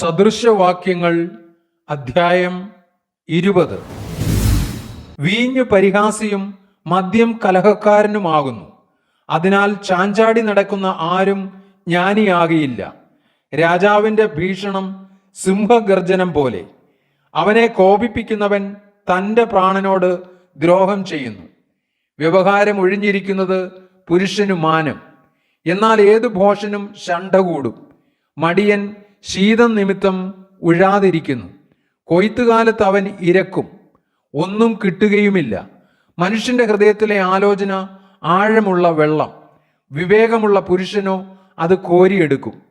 സദൃശവാക്യങ്ങൾ അധ്യായം ഇരുപത്. വീഞ്ഞു പരിഹാസിയും മദ്യം കലഹക്കാരനുമാകുന്നു. അതിനാൽ ചാഞ്ചാടി നടക്കുന്ന ആരും ജ്ഞാനിയാകിയില്ല. രാജാവിന്റെ ഭീഷണം സിംഹഗർജനം പോലെ. അവനെ കോപിപ്പിക്കുന്നവൻ തന്റെ പ്രാണനോട് ദ്രോഹം ചെയ്യുന്നു. വ്യവഹാരം ഒഴിഞ്ഞിരിക്കുന്നത് പുരുഷനു മാനം. എന്നാൽ ഏതു ഭോഷനും ശണ്ട കൂടും മടിയൻ ശീതം നിമിത്തം ഉഴാതിരിക്കുന്നു. കൊയ്ത്തുകാലത്ത് അവൻ ഇരക്കും. ഒന്നും കിട്ടുകയുമില്ല. മനുഷ്യന്റെ ഹൃദയത്തിലെ ആലോചന ആഴമുള്ള വെള്ളം. വിവേകമുള്ള പുരുഷനോ അത് കോരിയെടുക്കും.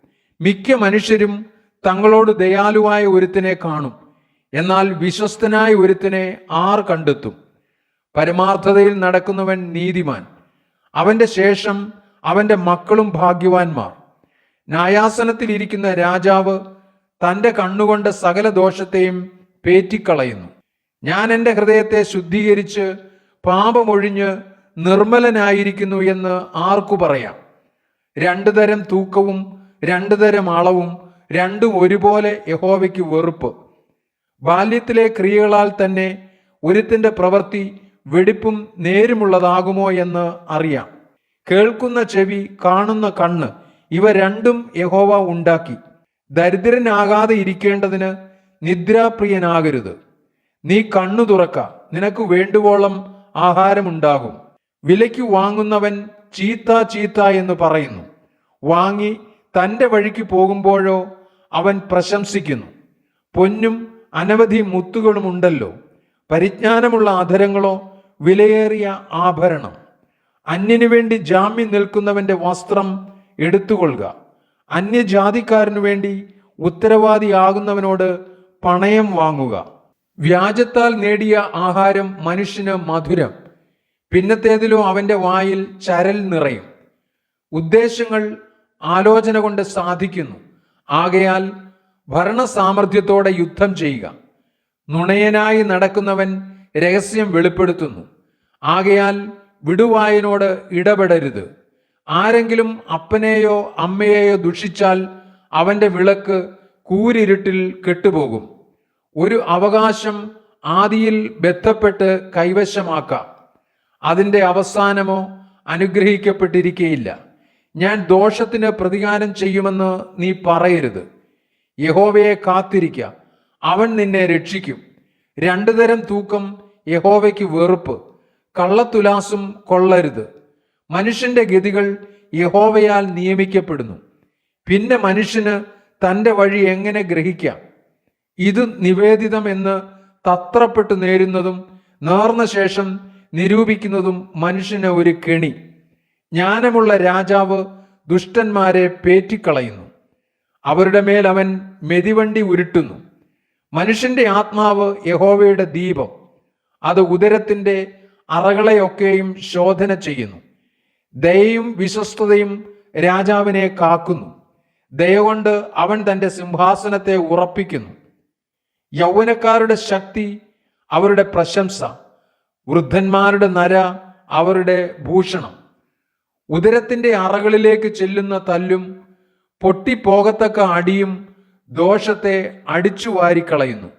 മിക്ക മനുഷ്യരും തങ്ങളോട് ദയാലുവായ ഒരുത്തിനെ കാണും. എന്നാൽ വിശ്വസ്തനായ ഒരുത്തിനെ ആർ കണ്ടെത്തും? പരമാർത്ഥതയിൽ നടക്കുന്നവൻ നീതിമാൻ. അവന്റെ ശേഷം അവന്റെ മക്കളും ഭാഗ്യവാന്മാർ. ന്യായാസനത്തിൽ ഇരിക്കുന്ന രാജാവ് തന്റെ കണ്ണുകൊണ്ട് സകല ദോഷത്തെയും പേറ്റിക്കളയുന്നു. ഞാൻ എന്റെ ഹൃദയത്തെ ശുദ്ധീകരിച്ച് പാപമൊഴിഞ്ഞ് നിർമ്മലനായിരിക്കുന്നു എന്ന് ആർക്കു പറയാം? രണ്ടു തരം തൂക്കവും രണ്ടു തരം അളവും രണ്ടും ഒരുപോലെ യഹോവയ്ക്ക് വെറുപ്പ്. ബാല്യത്തിലെ ക്രിയകളാൽ തന്നെ ഒരുത്തിന്റെ പ്രവൃത്തി വെടിപ്പും നേരുമുള്ളതാകുമോ എന്ന് അറിയാം. കേൾക്കുന്ന ചെവി കാണുന്ന കണ്ണ് ഇവ രണ്ടും യഹോവ ഉണ്ടാക്കി. ദരിദ്രനാകാതെ ഇരിക്കേണ്ടതിന് നിദ്രാപ്രിയനാകരുത്. നീ കണ്ണു തുറക്ക. നിനക്ക് വേണ്ടുവോളം ആഹാരമുണ്ടാകും. വിലയ്ക്ക് വാങ്ങുന്നവൻ ചീത്ത ചീത്ത എന്ന് പറയുന്നു. വാങ്ങി തന്റെ വഴിക്ക് പോകുമ്പോഴോ അവൻ പ്രശംസിക്കുന്നു. പൊന്നും അനവധി മുത്തുകളും ഉണ്ടല്ലോ. പരിജ്ഞാനമുള്ള അധരങ്ങളോ വിലയേറിയ ആഭരണം. അന്യനു വേണ്ടി ജാമ്യം നിൽക്കുന്നവന്റെ വസ്ത്രം എടുത്തുകൊള്ളുക. അന്യജാതിക്കാരനു വേണ്ടി ഉത്തരവാദിയാകുന്നവനോട് പണയം വാങ്ങുക. വ്യാജത്താൽ നേടിയ ആഹാരം മനുഷ്യന് മധുരം. പിന്നത്തേതിലോ അവന്റെ വായിൽ ചരൽ നിറയും. ഉദ്ദേശങ്ങൾ ആലോചന കൊണ്ട് സാധിക്കുന്നു. ആകയാൽ ഭരണസാമർഥ്യത്തോടെ യുദ്ധം ചെയ്യുക. നുണയനായി നടക്കുന്നവൻ രഹസ്യം വെളിപ്പെടുത്തുന്നു. ആകയാൽ വിടുവായനോട് ഇടപെടരുത്. ആരെങ്കിലും അപ്പനെയോ അമ്മയെയോ ദുഷിച്ചാൽ അവന്റെ വിളക്ക് കൂരിരുട്ടിൽ കെട്ടുപോകും. ഒരു അവകാശം ആദിയിൽ ബന്ധപ്പെട്ട് കൈവശമാക്കാം. അതിന്റെ അവസാനമോ അനുഗ്രഹിക്കപ്പെട്ടിരിക്കയില്ല. ഞാൻ ദോഷത്തിന് പ്രതികാരം ചെയ്യുമെന്ന് നീ പറയരുത്. യഹോവയെ കാത്തിരിക്ക. അവൻ നിന്നെ രക്ഷിക്കും. രണ്ടു തരം തൂക്കം യഹോവയ്ക്ക് വെറുപ്പ്. കള്ളത്തുലാസും കൊള്ളരുത്. മനുഷ്യന്റെ ഗതികൾ യഹോവയാൽ നിയമിക്കപ്പെടുന്നു. പിന്നെ മനുഷ്യന് തന്റെ വഴി എങ്ങനെ ഗ്രഹിക്കാം? ഇത് നിവേദിതം എന്ന് തത്രപ്പെട്ട് നേരുന്നതും നേർന്ന ശേഷം നിരൂപിക്കുന്നതും മനുഷ്യന് ഒരു കെണി. ജ്ഞാനമുള്ള രാജാവ് ദുഷ്ടന്മാരെ പേറ്റിക്കളയുന്നു. അവരുടെ മേൽ അവൻ മെതിവണ്ടി ഉരുട്ടുന്നു. മനുഷ്യന്റെ ആത്മാവ് യഹോവയുടെ ദീപം. അത് ഉദരത്തിന്റെ അറകളെയൊക്കെയും ശോധന ചെയ്യുന്നു. ദയയും വിശ്വസ്തതയും രാജാവിനെ കാക്കുന്നു. ദയ കൊണ്ട് അവൻ തന്റെ സിംഹാസനത്തെ ഉറപ്പിക്കുന്നു. യൗവനക്കാരുടെ ശക്തി അവരുടെ പ്രശംസ വൃദ്ധന്മാരുടെ നര അവരുടെ ഭൂഷണം. ഉദരത്തിന്റെ അറകളിലേക്ക് ചെല്ലുന്ന തല്ലും പൊട്ടിപ്പോകത്തക്ക അടിയും ദോഷത്തെ അടിച്ചു വാരിക്കളയുന്നു